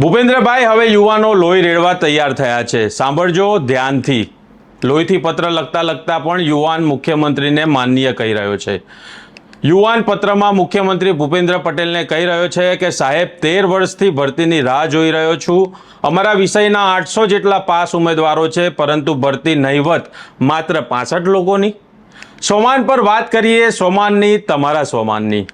ભૂપેન્દ્રભાઈ, હવે યુવાનો લોહી રેડવા તૈયાર થયા છે. સાંભળજો ધ્યાનથી. લોહીથી પત્ર લખતા લખતા પણ યુવાન મુખ્યમંત્રીને માનનીય કહી રહ્યો છે. યુવાન પત્રમાં મુખ્યમંત્રી ભૂપેન્દ્ર પટેલને કહી રહ્યો છે કે, સાહેબ, તેર વર્ષથી ભરતીની રાહ જોઈ રહ્યો છું. અમારા વિષયના આઠસો જેટલા પાસ ઉમેદવારો છે, પરંતુ ભરતી નહીવત માત્ર પાસઠ લોકોની. સોમાન પર વાત કરીએ, સોમાનની, તમારા સોમાનની.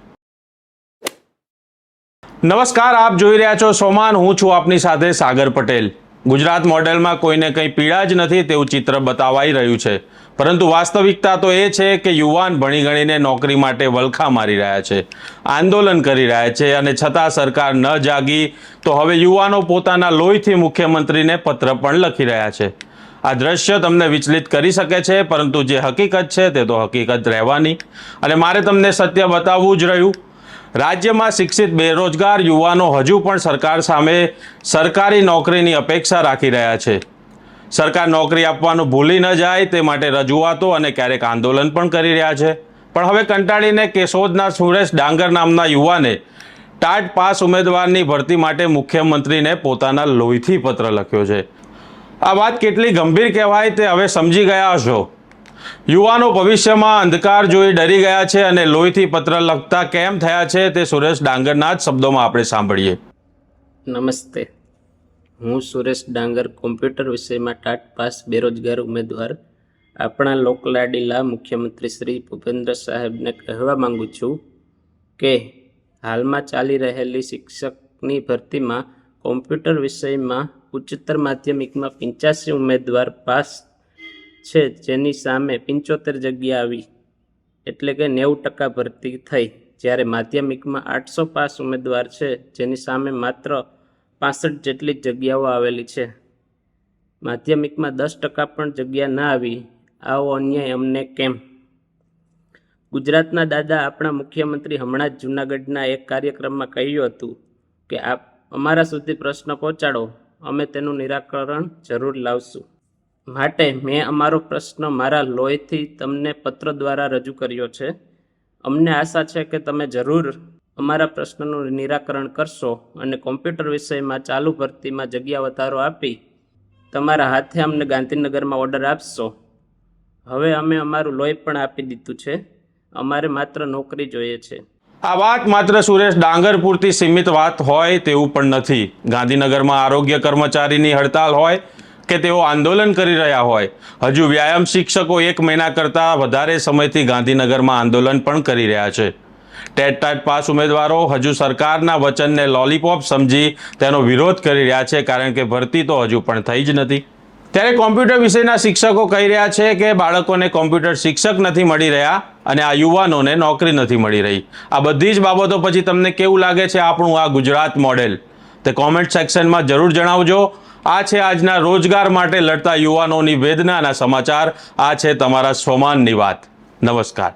નમસ્કાર, આપ જોઈ રહ્યા છો સોમાન. હું છું આપની સાથે સાગર પટેલ. ગુજરાત મોડેલમાં કોઈને કંઈ પીડા જ નથી તેવું ચિત્ર બતાવાઈ રહ્યું છે. પરંતુ વાસ્તવિકતા તો એ છે કે યુવાન ભણી ગણીને નોકરી માટે વલખા મારી રહ્યા છે, આંદોલન કરી રહ્યા છે અને છતાં સરકાર ન જાગી તો હવે યુવાનો પોતાના લોહીથી મુખ્યમંત્રીને પત્ર પણ લખી રહ્યા છે. આ દ્રશ્ય તમને વિચલિત કરી શકે છે, પરંતુ જે હકીકત છે તે તો હકીકત રહેવાની. અને મારે તમને સત્ય બતાવવું જ રહ્યું. રાજ્યમાં શિક્ષિત બેરોજગાર યુવાનો હજુ પણ સરકાર સામે સરકારી નોકરીની અપેક્ષા રાખી રહ્યા છે. સરકાર નોકરી આપવાનું ભૂલી ન જાય તે માટે રજૂઆતો અને ક્યારેક આંદોલન પણ કરી રહ્યા છે. પણ હવે કંટાળીને કેશોદના સુરેશ ડાંગર નામના યુવાને ટાટ પાસ ઉમેદવારની ભરતી માટે મુખ્યમંત્રીને પોતાના લોહીથી પત્ર લખ્યો છે. આ વાત કેટલી ગંભીર કહેવાય તે હવે સમજી ગયા હશો. યુવાનો ભવિષ્યમાં અંધકાર જોઈ ડરી ગયા છે અને લોહીથી પત્ર લખતા કેમ થયા છે તે સુરેશ ડાંગરના જ શબ્દોમાં આપણે સાંભળીએ. નમસ્તે. હું સુરેશ ડાંગર, કોમ્પ્યુટર વિષયમાં ટાટ પાસ બેરોજગાર ઉમેદવાર. આપણા લોકલાડીલા મુખ્યમંત્રી શ્રી ભૂપેન્દ્ર સાહેબને કહેવા માંગુ છું કે હાલમાં ચાલી રહેલી શિક્ષકની ભરતીમાં કોમ્પ્યુટર વિષયમાં ઉચ્ચતર માધ્યમિકમાં પંચ્યાસી ઉમેદવાર પાસ છે જેની સામે પંચોતેર જગ્યા આવી, એટલે કે નેવું ટકા ભરતી થઈ. જ્યારે માધ્યમિકમાં આઠસો પાસ ઉમેદવાર છે, જેની સામે માત્ર પાસઠ જેટલી જગ્યાઓ આવેલી છે. માધ્યમિકમાં દસ ટકા પણ જગ્યા ના આવી. આવો અન્યાય અમને કેમ? ગુજરાતના દાદા આપણા મુખ્યમંત્રી હમણાં જ જૂનાગઢના એક કાર્યક્રમમાં કહ્યું હતું કે, આપ અમારા સુધી પ્રશ્ન પહોંચાડો. અમે તેનું નિરાકરણ જરૂર લાવશું. માટે મેં અમારો પ્રશ્ન મારા લોહીથી તમને પત્ર દ્વારા રજૂ કર્યો છે. અમને આશા છે કે તમે જરૂર અમારા પ્રશ્નનું નિરાકરણ કરશો અને કોમ્પ્યુટર વિષયમાં ચાલુ ભરતીમાં જગ્યા વધારો આપી તમારા હાથે અમને ગાંધીનગરમાં ઓર્ડર આપશો. હવે અમે અમારું લોહી પણ આપી દીધું છે. અમારે માત્ર નોકરી જોઈએ છે. આ વાત માત્ર સુરેશ ડાંગર પૂરતી સીમિત વાત હોય તેવું પણ નથી. ગાંધીનગરમાં આરોગ્ય કર્મચારીની હડતાલ હોય કે તેઓ આંદોલન કરી રહ્યા હોય. હજુ વ્યાયામ શિક્ષકો એક મહિના કરતાં વધારે સમયથી ગાંધીનગરમાં આંદોલન પણ કરી રહ્યા છે. ટેટ ટાટ પાસ ઉમેદવારો હજુ સરકારના વચનને લોલીપોપ સમજી તેનો વિરોધ કરી રહ્યા છે કારણ કે ભરતી તો હજુ પણ થઈ જ નથી. ત્યારે કોમ્પ્યુટર વિષયના શિક્ષકો કહી રહ્યા છે કે બાળકોને કોમ્પ્યુટર શિક્ષક નથી મળી રહ્યા અને આ યુવાનોને નોકરી નથી મળી રહી. આ બધી જ બાબતો પછી તમને કેવું લાગે છે આપણું આ ગુજરાત મોડેલ? તે કોમેન્ટ સેક્શનમાં જરૂર જણાવજો. આ છે આજના રોજગાર માટે લડતા યુવાનોની વેદનાના સમાચાર. આ છે તમારા સોમાનની વાત. નમસ્કાર.